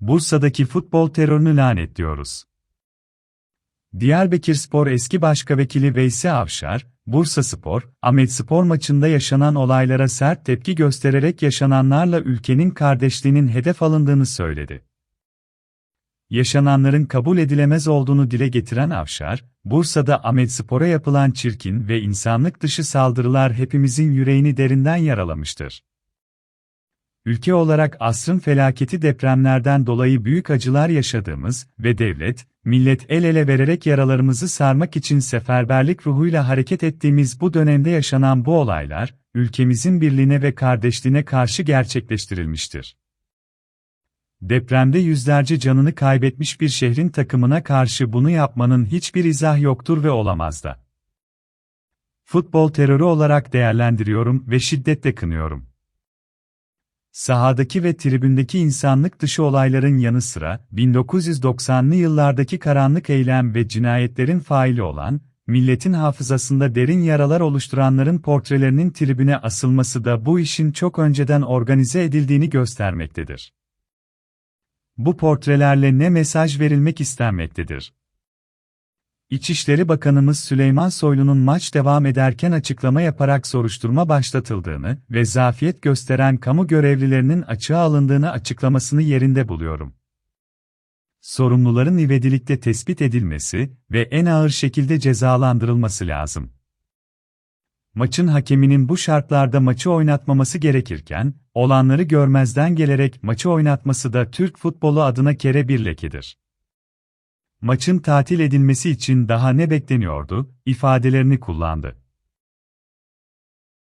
Bursa'daki futbol terörünü lanetliyoruz. Diyarbakırspor eski başkavekili Veysi Avşar, Bursa Spor, Ahmet Spor maçında yaşanan olaylara sert tepki göstererek yaşananlarla ülkenin kardeşliğinin hedef alındığını söyledi. Yaşananların kabul edilemez olduğunu dile getiren Avşar, Bursa'da Ahmet Spor'a yapılan çirkin ve insanlık dışı saldırılar hepimizin yüreğini derinden yaralamıştır. Ülke olarak asrın felaketi depremlerden dolayı büyük acılar yaşadığımız ve devlet, millet el ele vererek yaralarımızı sarmak için seferberlik ruhuyla hareket ettiğimiz bu dönemde yaşanan bu olaylar, ülkemizin birliğine ve kardeşliğine karşı gerçekleştirilmiştir. Depremde yüzlerce canını kaybetmiş bir şehrin takımına karşı bunu yapmanın hiçbir izah yoktur ve olamaz da. Futbol terörü olarak değerlendiriyorum ve şiddetle kınıyorum. Sahadaki ve tribündeki insanlık dışı olayların yanı sıra, 1990'lı yıllardaki karanlık eylem ve cinayetlerin faili olan, milletin hafızasında derin yaralar oluşturanların portrelerinin tribüne asılması da bu işin çok önceden organize edildiğini göstermektedir. Bu portrelerle ne mesaj verilmek istenmektedir? İçişleri Bakanımız Süleyman Soylu'nun maç devam ederken açıklama yaparak soruşturma başlatıldığını ve zafiyet gösteren kamu görevlilerinin açığa alındığını açıklamasını yerinde buluyorum. Sorumluların ivedilikte tespit edilmesi ve en ağır şekilde cezalandırılması lazım. Maçın hakeminin bu şartlarda maçı oynatmaması gerekirken, olanları görmezden gelerek maçı oynatması da Türk futbolu adına kere bir lekedir maçın tatil edilmesi için daha ne bekleniyordu, ifadelerini kullandı.